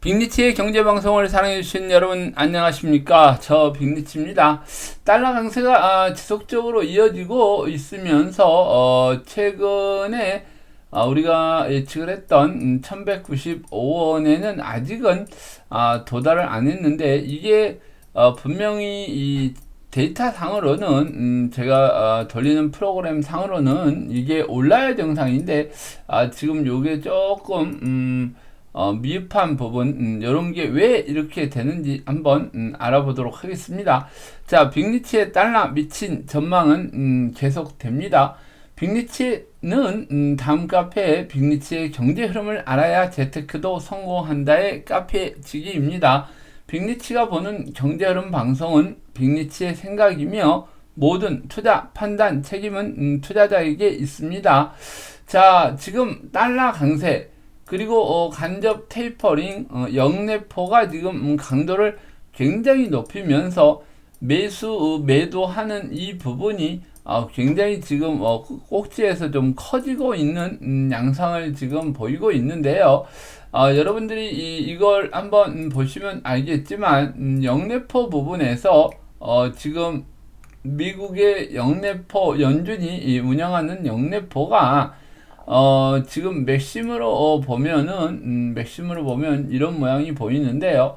빅리치의 경제방송을 사랑해주신 여러분 안녕하십니까? 저 빅리치입니다. 달러 강세가 아, 지속적으로 이어지고 있으면서 어, 최근에 아, 우리가 예측을 했던 1195원에는 아직은 아, 도달을 안 했는데 이게 어, 분명히 이 데이터 상으로는 음, 제가 어, 돌리는 프로그램 상으로는 이게 올라야 정상인데 아, 지금 요게 조금 음, 어, 미흡한 부분 음, 이런 게 왜 이렇게 되는지 한번 음, 알아보도록 하겠습니다. 자, 빅리치의 달러 미친 전망은 음, 계속됩니다. 빅리치는 음, 다음 카페에 빅리치의 경제 흐름을 알아야 재테크도 성공한다의 카페 지기입니다. 빅리치가 보는 경제 흐름 방송은 빅리치의 생각이며 모든 투자 판단 책임은 음, 투자자에게 있습니다. 자, 지금 달러 강세 그리고 어, 간접 테이퍼링 어, 영내포가 지금 음, 강도를 굉장히 높이면서 매수 어, 매도하는 이 부분이 어, 굉장히 지금 어, 꼭지에서 좀 커지고 있는 음, 양상을 지금 보이고 있는데요. 어, 여러분들이 이, 이걸 한번 음, 보시면 알겠지만 음, 영내포 부분에서 어, 지금 미국의 영내포 연준이 운영하는 영내포가 어, 지금 맥심으로 어, 보면은, 음, 맥심으로 보면 이런 모양이 보이는데요.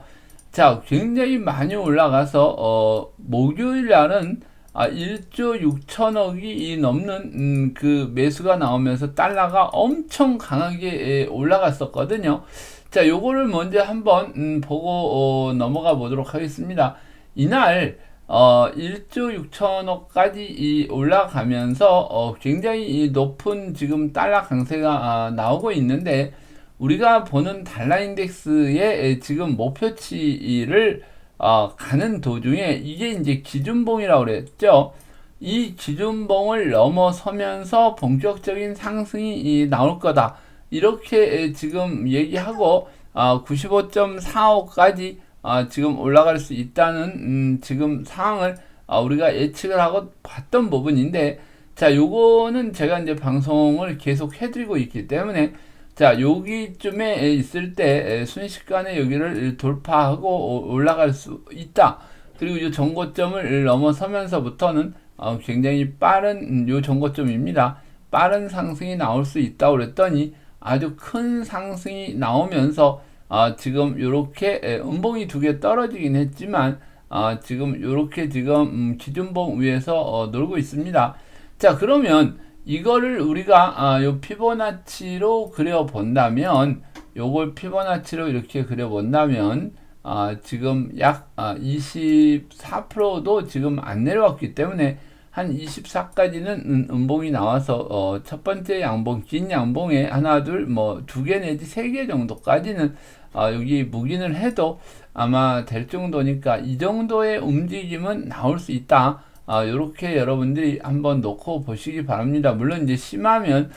자, 굉장히 많이 올라가서, 어, 목요일 날은 아, 1조 6천억이 넘는 음, 그 매수가 나오면서 달러가 엄청 강하게 올라갔었거든요. 자, 요거를 먼저 한번 음, 보고 어, 넘어가 보도록 하겠습니다. 이날 어, 1조 6천억까지 올라가면서 어, 굉장히 높은 지금 달러 강세가 아, 나오고 있는데 우리가 보는 달러 인덱스의 지금 목표치를 어, 가는 도중에 이게 이제 기준봉이라고 그랬죠. 이 기준봉을 넘어서면서 본격적인 상승이 나올 거다. 이렇게 지금 얘기하고 어, 95.45까지 아, 지금 올라갈 수 있다는 음, 지금 상황을 아, 우리가 예측을 하고 봤던 부분인데 자 요거는 제가 이제 방송을 계속 해드리고 있기 때문에 자 여기쯤에 있을 때 순식간에 여기를 돌파하고 올라갈 수 있다 그리고 이 정고점을 넘어서면서부터는 어, 굉장히 빠른 요 정고점입니다 빠른 상승이 나올 수 있다고 그랬더니 아주 큰 상승이 나오면서 아, 지금 이렇게 음봉이 두 개 떨어지긴 했지만 아, 지금 이렇게 지금 음, 기준봉 위에서 어, 놀고 있습니다. 자 그러면 이거를 우리가 아, 요 피보나치로 그려 본다면 요걸 피보나치로 이렇게 그려 본다면 아, 지금 약 아, 24%도 지금 안 내려왔기 때문에 한 24까지는 음봉이 나와서 어, 첫 번째 양봉 긴 양봉에 하나 둘 뭐 두 개 내지 세 개 정도까지는 어, 여기 묵인을 해도 아마 될 정도니까 이 정도의 움직임은 나올 수 있다. 아, 요렇게 여러분들이 한번 놓고 보시기 바랍니다. 물론 이제 심하면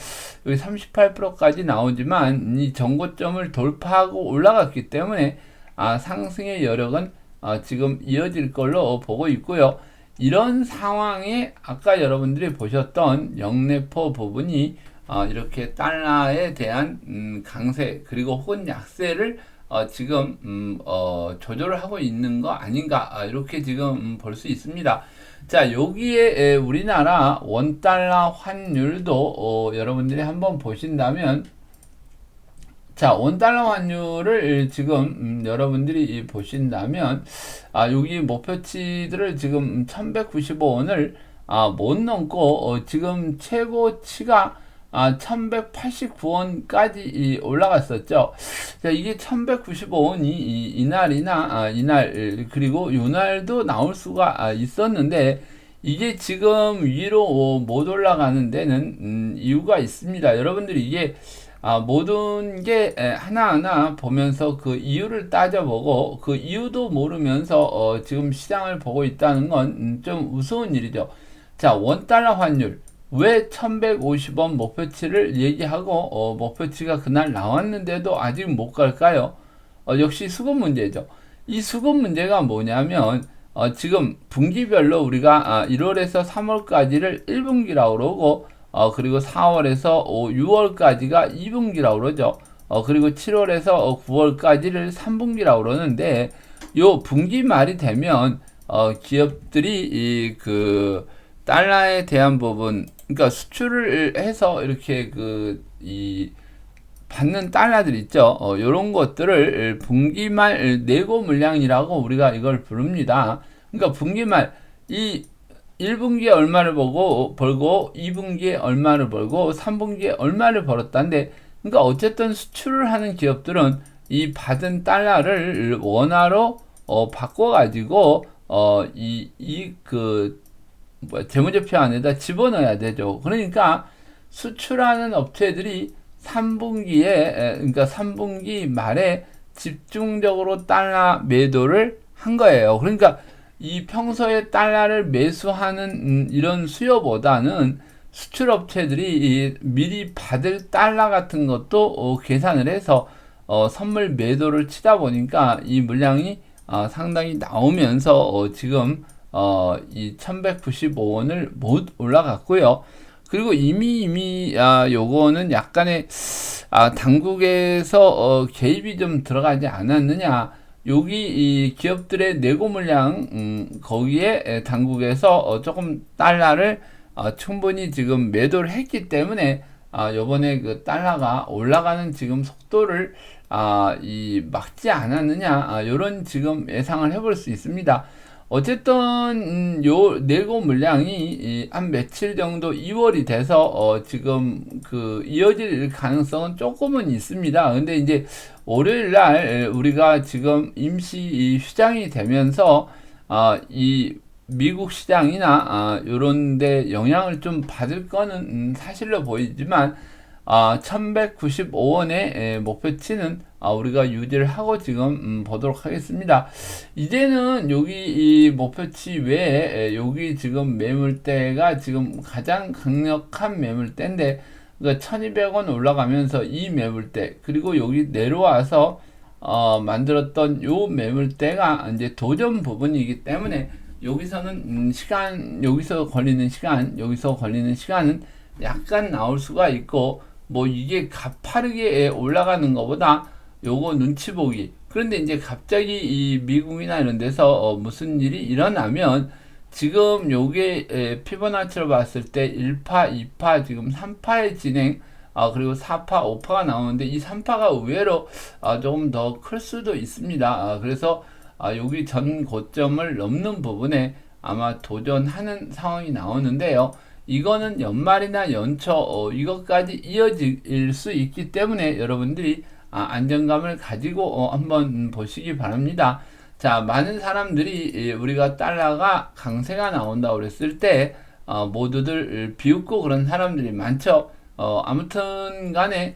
여기 38%까지 나오지만 이 정고점을 돌파하고 올라갔기 때문에 아, 상승의 여력은 아, 지금 이어질 걸로 보고 있고요. 이런 상황에 아까 여러분들이 보셨던 영내포 부분이 어, 이렇게 달러에 대한 음, 강세 그리고 혹은 약세를 어, 지금 음, 어, 조절을 하고 있는 거 아닌가 아, 이렇게 지금 음, 볼 수 있습니다. 자 여기에 에, 우리나라 원 달러 환율도 어, 여러분들이 한번 보신다면 자, 원달러 환율을 지금 음, 여러분들이 보신다면 아, 여기 목표치들을 지금 1195원을 아, 못 넘고 어, 지금 최고치가 아, 1189원까지 올라갔었죠. 자, 이게 1195원이 이, 이날이나 아, 이날 그리고 이날도 나올 수가 아, 있었는데 이게 지금 위로 어, 못 올라가는 데는 음, 이유가 있습니다. 여러분들이 이게 아, 모든 게 하나하나 보면서 그 이유를 따져보고 그 이유도 모르면서 어, 지금 시장을 보고 있다는 건좀 음, 우스운 일이죠. 자, 원달러 환율. 왜 1150원 목표치를 얘기하고 어, 목표치가 그날 나왔는데도 아직 못 갈까요? 어, 역시 수급 문제죠. 이 수급 문제가 뭐냐면 어, 지금 분기별로 우리가 아, 1월에서 3월까지를 1분기라고 그러고 어, 그리고 4월에서 5, 6월까지가 2분기라고 그러죠. 어, 그리고 7월에서 어, 9월까지를 3분기라고 그러는데 요 분기 말이 되면 어, 기업들이 이그 달러에 대한 부분 그러니까 수출을 해서 이렇게 그 이 받는 달러들 있죠. 어, 요런 것들을 분기말 내고 물량이라고 우리가 이걸 부릅니다. 그러니까 분기말 이 1분기에 얼마를 벌고 벌고 2분기에 얼마를 벌고 3분기에 얼마를 벌었다는데 그러니까 어쨌든 수출을 하는 기업들은 이 받은 달러를 원화로 어, 바꿔 가지고 어 이 이 그 뭐 재무제표 안에다 집어넣어야 되죠. 그러니까 수출하는 업체들이 3분기에 그러니까 3분기 말에 집중적으로 달러 매도를 한 거예요. 그러니까 이 평소에 달러를 매수하는 음, 이런 수요보다는 수출 업체들이 미리 받을 달러 같은 것도 어, 계산을 해서 어, 선물 매도를 치다 보니까 이 물량이 어, 상당히 나오면서 어, 지금 어, 이 1195원을 못 올라갔고요. 그리고 이미 이미 아 요거는 약간의 아 당국에서 어, 개입이 좀 들어가지 않았느냐. 여기 이 기업들의 내고 물량 음, 거기에 당국에서 어, 조금 달러를 어, 충분히 지금 매도를 했기 때문에 아, 요번에 그 달러가 올라가는 지금 속도를 아, 이 막지 않았느냐 아, 요런 지금 예상을 해볼 수 있습니다. 어쨌든 음, 요 내고 물량이 한 며칠 정도 2월이 돼서 어 지금 그 이어질 가능성은 조금은 있습니다. 근데 이제 월요일 날 우리가 지금 임시 휴장이 되면서 어이 미국 시장이나 아 요런 데 영향을 좀 받을 거는 음, 사실로 보이지만 아, 1195원의 목표치는 아, 우리가 유지를 하고 지금 음, 보도록 하겠습니다. 이제는 여기 이 목표치 외에 여기 지금 매물대가 지금 가장 강력한 매물대인데 그러니까 1200원 올라가면서 이 매물대 그리고 여기 내려와서 어, 만들었던 요 매물대가 이제 도전 부분이기 때문에 여기서는 음, 시간 여기서 걸리는 시간 여기서 걸리는 시간은 약간 나올 수가 있고 뭐 이게 가파르게 올라가는 것보다 요거 눈치 보기. 그런데 이제 갑자기 이 미국이나 이런 데서 어 무슨 일이 일어나면 지금 요게 에 피보나치로 봤을 때 1파, 2파, 지금 3파의 진행, 아, 그리고 4파, 5파가 나오는데 이 3파가 의외로 아, 조금 더 클 수도 있습니다. 아, 그래서 아, 여기 전 고점을 넘는 부분에 아마 도전하는 상황이 나오는데요. 이거는 연말이나 연초 어, 이것까지 이어질 수 있기 때문에 여러분들이 아, 안정감을 가지고 어, 한번 보시기 바랍니다. 자, 많은 사람들이 우리가 달러가 강세가 나온다고 그랬을 때 어, 모두들 비웃고 그런 사람들이 많죠. 어, 아무튼 간에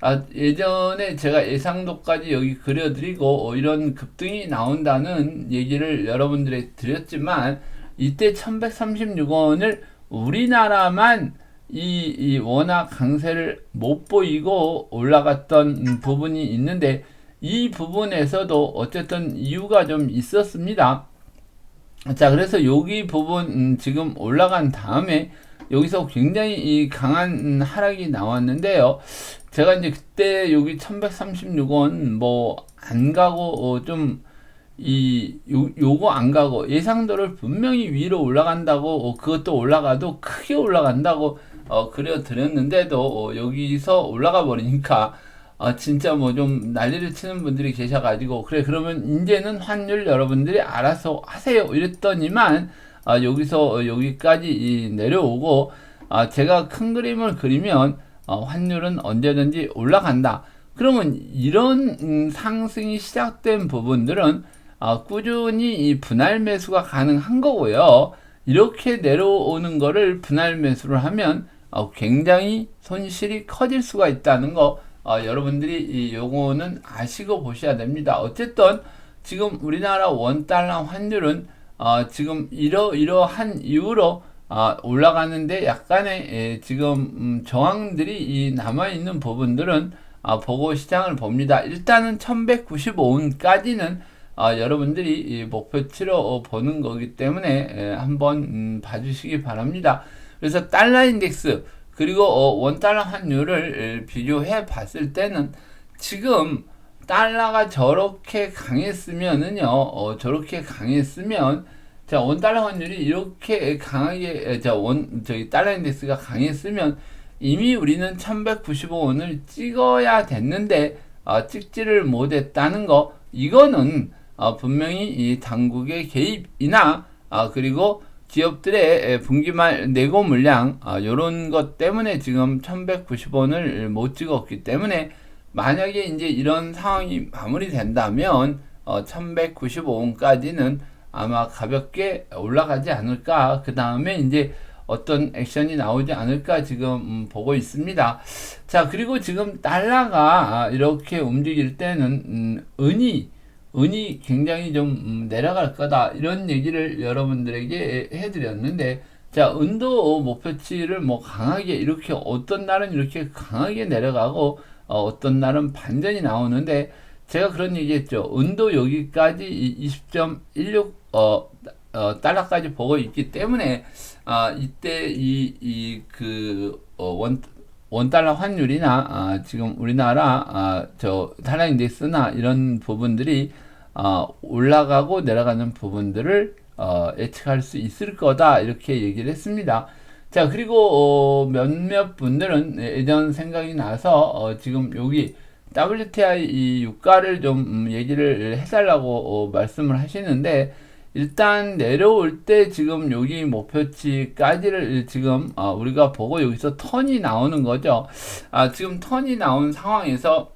아, 예전에 제가 예상도까지 여기 그려드리고 어, 이런 급등이 나온다는 얘기를 여러분들에 드렸지만 이때 1136원을 우리나라만 이, 이 워낙 강세를 못 보이고 올라갔던 부분이 있는데 이 부분에서도 어쨌든 이유가 좀 있었습니다. 자, 그래서 여기 부분 음, 지금 올라간 다음에 여기서 굉장히 이 강한 하락이 나왔는데요. 제가 이제 그때 여기 1136원 뭐 안 가고 어, 좀 이 요, 요거 안 가고 예상도를 분명히 위로 올라간다고 어, 그것도 올라가도 크게 올라간다고 어, 그려 드렸는데도 어, 여기서 올라가 버리니까 어, 진짜 뭐 좀 난리를 치는 분들이 계셔가지고 그래 그러면 이제는 환율 여러분들이 알아서 하세요 이랬더니만 어, 여기서 어, 여기까지 내려오고 어, 제가 큰 그림을 그리면 어, 환율은 언제든지 올라간다. 그러면 이런 음, 상승이 시작된 부분들은 어, 꾸준히 이 분할 매수가 가능한 거고요. 이렇게 내려오는 거를 분할 매수를 하면 어, 굉장히 손실이 커질 수가 있다는 거 어, 여러분들이 이 요거는 아시고 보셔야 됩니다. 어쨌든 지금 우리나라 원 달러 환율은 어, 지금 이러 이러한 이유로 어, 올라가는데 약간의 예, 지금 음, 저항들이 남아 있는 부분들은 어, 보고 시장을 봅니다. 일단은 1195원까지는 아, 여러분들이 이 목표치로 어, 보는 거기 때문에 에, 한번 음, 봐주시기 바랍니다. 그래서 달러 인덱스 그리고 어, 원 달러 환율을 에, 비교해 봤을 때는 지금 달러가 저렇게 강했으면은요, 어, 저렇게 강했으면 자, 원 달러 환율이 이렇게 강하게, 자, 원, 저기, 달러 인덱스가 강했으면 이미 우리는 1195원을 찍어야 됐는데, 어, 찍지를 못했다는 거, 이거는, 어, 분명히 이 당국의 개입이나, 어, 그리고 기업들의 분기말 내고 물량, 어, 요런 것 때문에 지금 1190원을 못 찍었기 때문에, 만약에 이제 이런 상황이 마무리된다면, 어, 1195원까지는 아마 가볍게 올라가지 않을까. 그 다음에 이제 어떤 액션이 나오지 않을까 지금 음, 보고 있습니다. 자, 그리고 지금 달러가 이렇게 움직일 때는 음, 은이 은이 굉장히 좀 음, 내려갈 거다 이런 얘기를 여러분들에게 해드렸는데 자 은도 목표치를 뭐 강하게 이렇게 어떤 날은 이렇게 강하게 내려가고 어, 어떤 날은 반전이 나오는데 제가 그런 얘기했죠. 은도 여기까지 20.16 어, 어, 달러까지 보고 있기 때문에 아, 이때 이 이그 어, 원, 원 달러 환율이나 아, 지금 우리나라 아, 저 달러 인덱스나 이런 부분들이 아, 올라가고 내려가는 부분들을 어, 예측할 수 있을 거다 이렇게 얘기를 했습니다. 자 그리고 어, 몇몇 분들은 예전 생각이 나서 어, 지금 여기 WTI 이 유가를 좀 음, 얘기를 해달라고 어, 말씀을 하시는데 일단 내려올 때 지금 여기 목표치까지를 지금 어, 우리가 보고 여기서 턴이 나오는 거죠. 아, 지금 턴이 나온 상황에서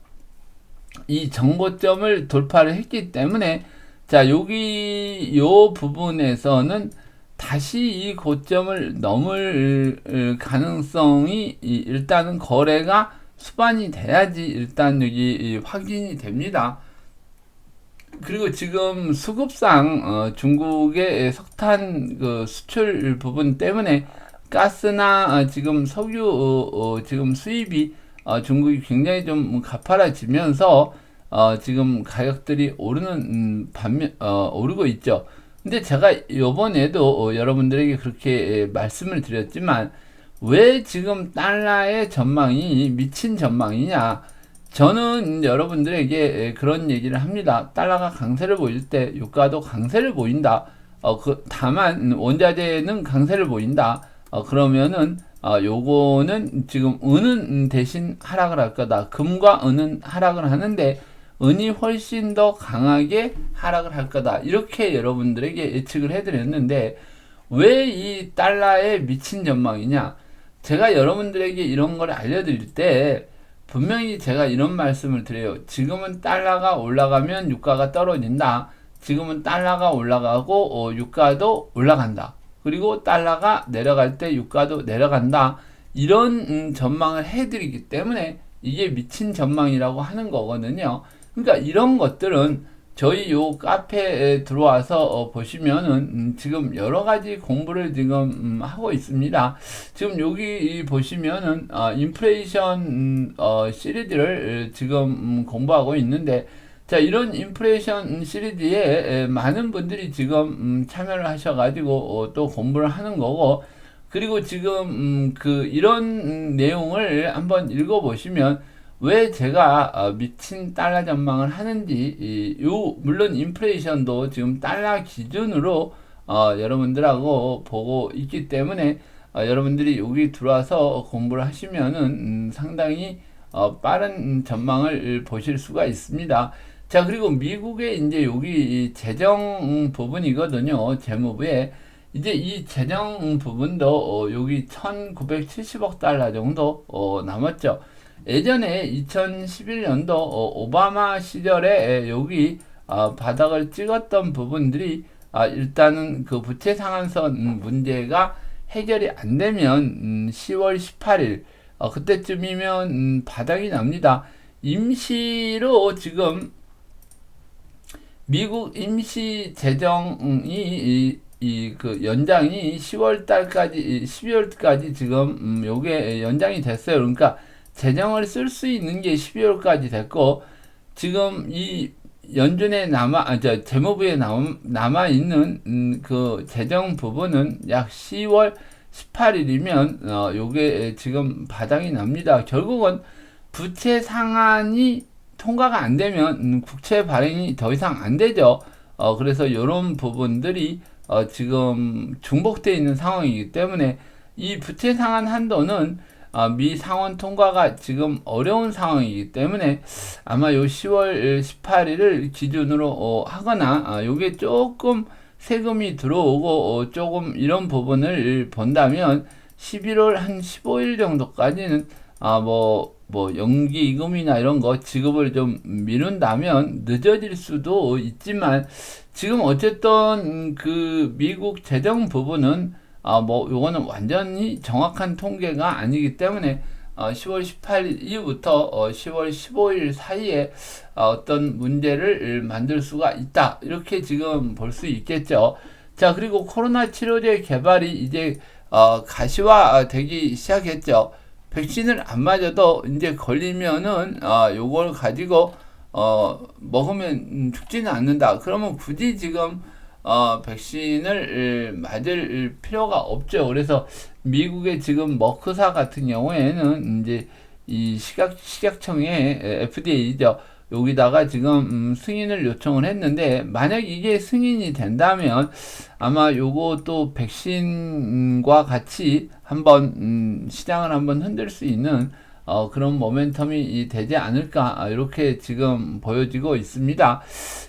이 정고점을 돌파를 했기 때문에 자 여기 요 부분에서는 다시 이 고점을 넘을 가능성이 일단은 거래가 수반이 돼야지 일단 여기 확인이 됩니다. 그리고 지금 수급상 어, 중국의 석탄 그 수출 부분 때문에 가스나 어, 지금 석유 어, 어 지금 수입이 어, 중국이 굉장히 좀 가파라지면서 어, 지금 가격들이 오르는 음, 반면 오르고 있죠. 근데 제가 요번에도 여러분들에게 그렇게 말씀을 드렸지만 왜 지금 달러의 전망이 미친 전망이냐? 저는 여러분들에게 그런 얘기를 합니다. 달러가 강세를 보일 때 유가도 강세를 보인다. 어, 그, 다만 원자재는 강세를 보인다. 어, 그러면은 어, 요거는 지금 은은 대신 하락을 할 거다. 금과 은은 하락을 하는데 은이 훨씬 더 강하게 하락을 할 거다. 이렇게 여러분들에게 예측을 해드렸는데 왜 이 달러의 미친 전망이냐? 제가 여러분들에게 이런 걸 알려드릴 때 분명히 제가 이런 말씀을 드려요. 지금은 달러가 올라가면 유가가 떨어진다. 지금은 달러가 올라가고 어, 유가도 올라간다. 그리고 달러가 내려갈 때 유가도 내려간다. 이런 음, 전망을 해드리기 때문에 이게 미친 전망이라고 하는 거거든요. 그러니까 이런 것들은 저희 요 카페에 들어와서 어, 보시면은 음, 지금 여러 가지 공부를 지금 음, 하고 있습니다. 지금 여기 보시면은 어, 인플레이션 음, 어, 시리즈를 지금 음, 공부하고 있는데 자 이런 인플레이션 시리즈에 많은 분들이 지금 음, 참여를 하셔가지고 어, 또 공부를 하는 거고 그리고 지금 음, 그 이런 내용을 한번 읽어보시면 왜 제가 어, 미친 달러 전망을 하는지 이, 요 물론 인플레이션도 지금 달러 기준으로 어, 여러분들하고 보고 있기 때문에 어, 여러분들이 여기 들어와서 공부를 하시면은 음, 상당히 어, 빠른 전망을 보실 수가 있습니다. 자 그리고 미국의 이제 여기 재정 부분이거든요. 재무부에 이제 이 재정 부분도 어, 여기 1970억 달러 정도 어, 남았죠. 예전에 2011년도 어, 오바마 시절에 여기 어, 바닥을 찍었던 부분들이 아, 일단은 그 부채 상한선 문제가 해결이 안 되면 10월 음, 18일 어, 그때쯤이면 음, 바닥이 납니다. 임시로 지금 미국 임시 재정이 이 그 연장이 10월 달까지 12월까지 지금 음, 요게 연장이 됐어요. 그러니까 재정을 쓸 수 있는 게 12월까지 됐고 지금 이 연준에 남아, 아, 저, 재무부에 남, 남아 있는, 음, 그, 재정 부분은 약 10월 18일이면, 어, 요게 지금 바닥이 납니다. 결국은 부채 상한이 통과가 안 되면, 음, 국채 발행이 더 이상 안 되죠. 어, 그래서 요런 부분들이, 어, 지금 중복되어 있는 상황이기 때문에, 이 부채 상한 한도는 아, 미 상원 통과가 지금 어려운 상황이기 때문에 아마 요 10월 18일을 기준으로 어, 하거나 아, 요게 조금 세금이 들어오고 어, 조금 이런 부분을 본다면 11월 한 15일 정도까지는 아, 뭐, 뭐, 연기금이나 이런 거 지급을 좀 미룬다면 늦어질 수도 있지만 지금 어쨌든 그 미국 재정 부분은 아, 뭐, 요거는 완전히 정확한 통계가 아니기 때문에, 어, 10월 18일 이후부터 어, 10월 15일 사이에 어, 떤 문제를 만들 수가 있다. 이렇게 지금 볼 수 있겠죠. 자, 그리고 코로나 치료제 개발이 이제 어, 가시화 되기 시작했죠. 백신을 안 맞아도 이제 걸리면은 어, 요걸 가지고 어, 먹으면 죽지는 않는다. 그러면 굳이 지금 어, 백신을 맞을 필요가 없죠. 그래서 미국의 지금 머크사 같은 경우에는 이제 이 식약 식약청의 FDA죠. 여기다가 지금 음, 승인을 요청을 했는데 만약 이게 승인이 된다면 아마 또 백신과 같이 한번 음, 시장을 한번 흔들 수 있는 어, 그런 모멘텀이 되지 않을까 이렇게 지금 보여지고 있습니다.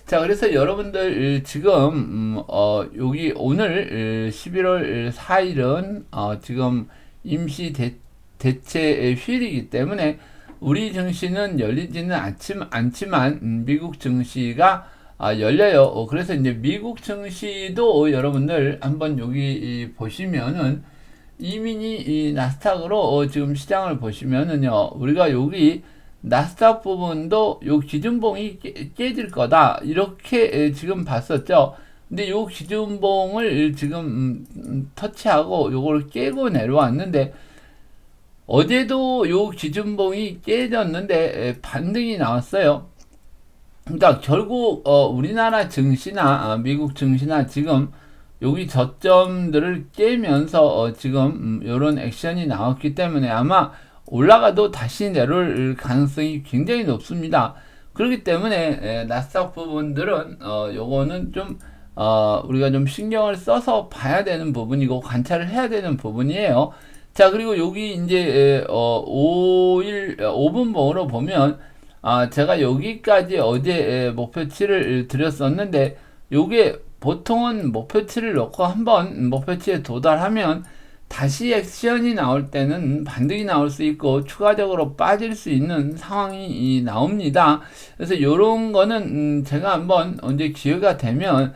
자, 그래서 여러분들 지금 음, 어, 여기 오늘 11월 4일은 어, 지금 임시 대, 대체 휴일이기 때문에 우리 증시는 열리지는 않지, 않지만 음, 미국 증시가 아, 열려요. 어, 그래서 이제 미국 증시도 여러분들 한번 여기 보시면은 이민이 이 나스닥으로 어, 지금 시장을 보시면은요, 우리가 여기 나스닥 부분도 요 기준봉이 깨, 질 거다 이렇게 지금 봤었죠. 근데 요 기준봉을 지금 음, 음, 터치하고 요걸 깨고 내려왔는데 어제도 요 기준봉이 깨졌는데 반등이 나왔어요. 그러니까 결국 어, 우리나라 증시나 아, 미국 증시나 지금 여기 저점들을 깨면서 어 지금 이런 음, 액션이 나왔기 때문에 아마 올라가도 다시 내려올 가능성이 굉장히 높습니다. 그렇기 때문에 에, 나스닥 부분들은 어 요거는 좀 어, 우리가 좀 신경을 써서 봐야 되는 부분이고 관찰을 해야 되는 부분이에요. 자, 그리고 여기 이제 어 5일 5분봉으로 보면 아, 제가 여기까지 어제 목표치를 드렸었는데 요게 보통은 목표치를 놓고 한번 목표치에 도달하면 다시 액션이 나올 때는 반등이 나올 수 있고 추가적으로 빠질 수 있는 상황이 나옵니다. 그래서 이런 거는 음 제가 한번 언제 기회가 되면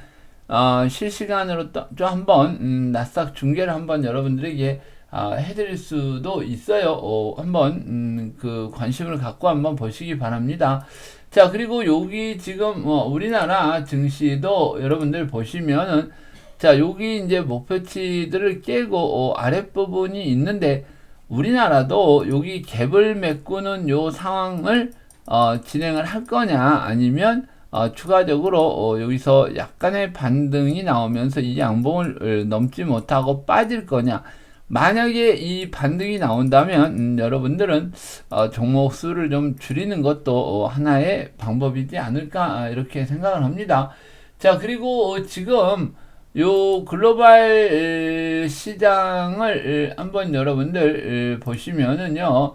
어 실시간으로 또 한번 음 나스닥 중계를 한번 여러분들에게 아, 해드릴 수도 있어요. 어, 한번 음, 그 관심을 갖고 한번 보시기 바랍니다. 자 그리고 여기 지금 어, 우리나라 증시도 여러분들 보시면은 자 여기 이제 목표치들을 깨고 어, 아랫부분이 있는데 우리나라도 여기 갭을 메꾸는 요 상황을 어, 진행을 할 거냐 아니면 어, 추가적으로 어, 여기서 약간의 반등이 나오면서 이 양봉을 넘지 못하고 빠질 거냐 만약에 이 반등이 나온다면 음, 여러분들은 어, 종목 수를 좀 줄이는 것도 어, 하나의 방법이지 않을까 아, 이렇게 생각을 합니다. 자 그리고 어, 지금 요 글로벌 시장을 한번 여러분들 보시면은요.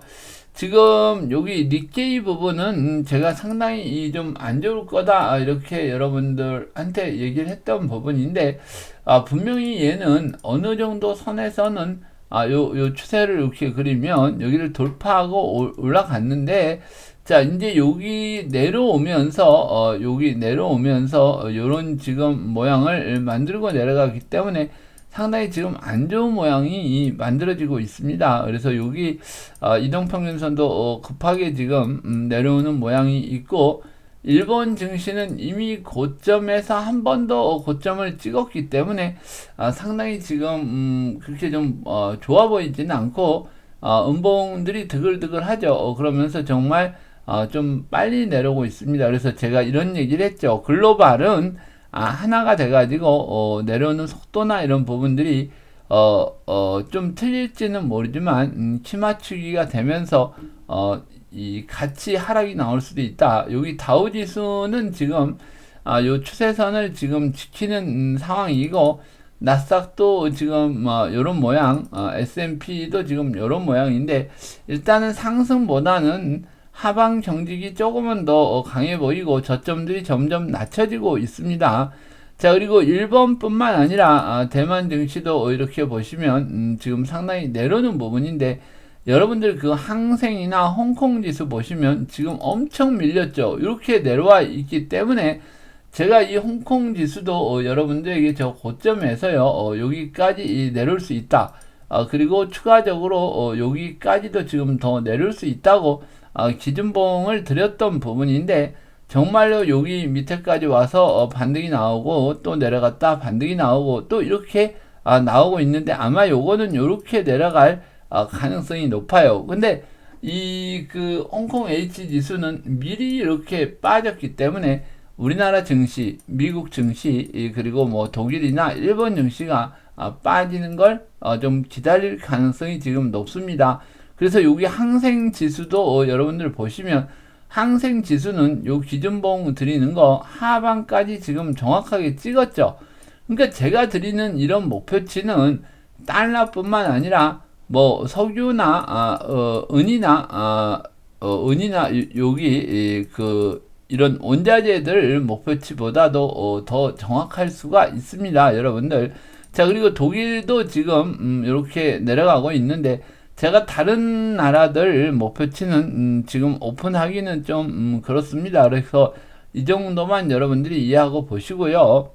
지금 여기 니케이 부분은 제가 상당히 좀 안 좋을 거다 이렇게 여러분들한테 얘기를 했던 부분인데 아, 분명히 얘는 어느 정도 선에서는 아, 요, 요 추세를 이렇게 그리면 여기를 돌파하고 올라갔는데 자, 이제 여기 내려오면서, 어, 여기 내려오면서, 어, 요런 지금 모양을 만들고 내려가기 때문에 상당히 지금 안 좋은 모양이 만들어지고 있습니다. 그래서 여기, 어, 이동평균선도 어, 급하게 지금, 음, 내려오는 모양이 있고, 일본 증시는 이미 고점에서 한 번 더 고점을 찍었기 때문에 아, 상당히 지금 음, 그렇게 좀 어, 좋아 보이지는 않고 어, 음봉들이 드글드글하죠. 어, 그러면서 정말 어, 좀 빨리 내려오고 있습니다. 그래서 제가 이런 얘기를 했죠. 글로벌은 아, 하나가 돼가지고 어, 내려오는 속도나 이런 부분들이 어, 어, 좀 틀릴지는 모르지만 음, 키맞추기가 되면서 어, 이 같이 하락이 나올 수도 있다. 여기 다우 지수는 지금 아, 요 추세선을 지금 지키는 음, 상황이고 나스닥도 지금 뭐 요런 모양, 어, S&P도 지금 요런 모양인데 일단은 상승보다는 하방 경직이 조금은 더 어, 강해 보이고 저점들이 점점 낮춰지고 있습니다. 자 그리고 일본뿐만 아니라 아, 대만 증시도 이렇게 보시면 음, 지금 상당히 내려오는 부분인데 여러분들 그 항생이나 홍콩 지수 보시면 지금 엄청 밀렸죠. 이렇게 내려와 있기 때문에 제가 이 홍콩 지수도 어, 여러분들에게 저 고점에서요 어, 여기까지 내려올 수 있다. 어, 그리고 추가적으로 어, 여기까지도 지금 더 내려올 수 있다고 어, 기준봉을 드렸던 부분인데 정말로 여기 밑에까지 와서 어, 반등이 나오고 또 내려갔다 반등이 나오고 또 이렇게 아, 나오고 있는데 아마 요거는 이렇게 내려갈 아, 가능성이 높아요. 근데 이 그 홍콩 H 지수는 미리 이렇게 빠졌기 때문에 우리나라 증시, 미국 증시, 그리고 뭐 독일이나 일본 증시가 아, 빠지는 걸좀 어, 기다릴 가능성이 지금 높습니다. 그래서 여기 항생 지수도 어, 여러분들 보시면 항생 지수는 요 기준봉 드리는 거 하반까지 지금 정확하게 찍었죠. 그러니까 제가 드리는 이런 목표치는 달러뿐만 아니라 뭐 석유나 아, 어, 은이나 아, 어, 은이나 여기 그 이런 원자재들 목표치보다도 어, 더 정확할 수가 있습니다, 여러분들. 자 그리고 독일도 지금 음, 이렇게 내려가고 있는데 제가 다른 나라들 목표치는 음, 지금 오픈하기는 좀 음, 그렇습니다. 그래서 이 정도만 여러분들이 이해하고 보시고요.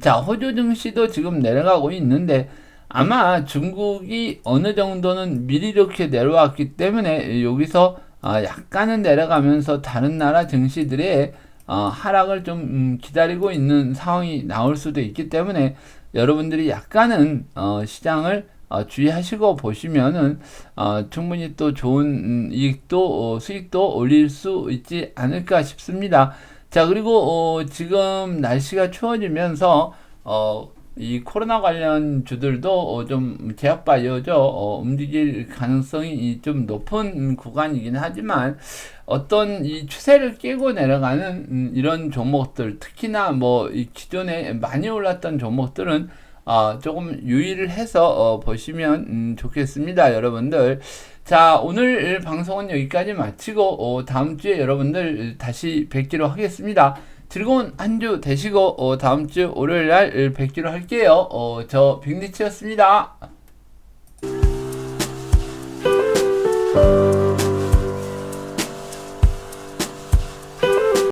자 호주 증시도 지금 내려가고 있는데 아마 중국이 어느 정도는 미리 이렇게 내려왔기 때문에 여기서 어, 약간은 내려가면서 다른 나라 증시들의 어, 하락을 좀 음, 기다리고 있는 상황이 나올 수도 있기 때문에 여러분들이 약간은 어, 시장을 어, 주의하시고 보시면은 어, 충분히 또 좋은 음, 이익도 어, 수익도 올릴 수 있지 않을까 싶습니다. 자 그리고 어, 지금 날씨가 추워지면서 어, 이 코로나 관련 주들도 어, 좀 제약바이오죠. 어, 움직일 가능성이 좀 높은 구간이긴 하지만 어떤 이 추세를 깨고 내려가는 음, 이런 종목들 특히나 뭐 이 기존에 많이 올랐던 종목들은 어, 조금 유의를 해서 어, 보시면 음, 좋겠습니다 여러분들. 자 오늘 방송은 여기까지 마치고 어, 다음 주에 여러분들 다시 뵙기로 하겠습니다 즐거운 한 주 되시고 어, 다음 주 월요일 날 뵙기로 할게요. 어, 저 빅리치였습니다.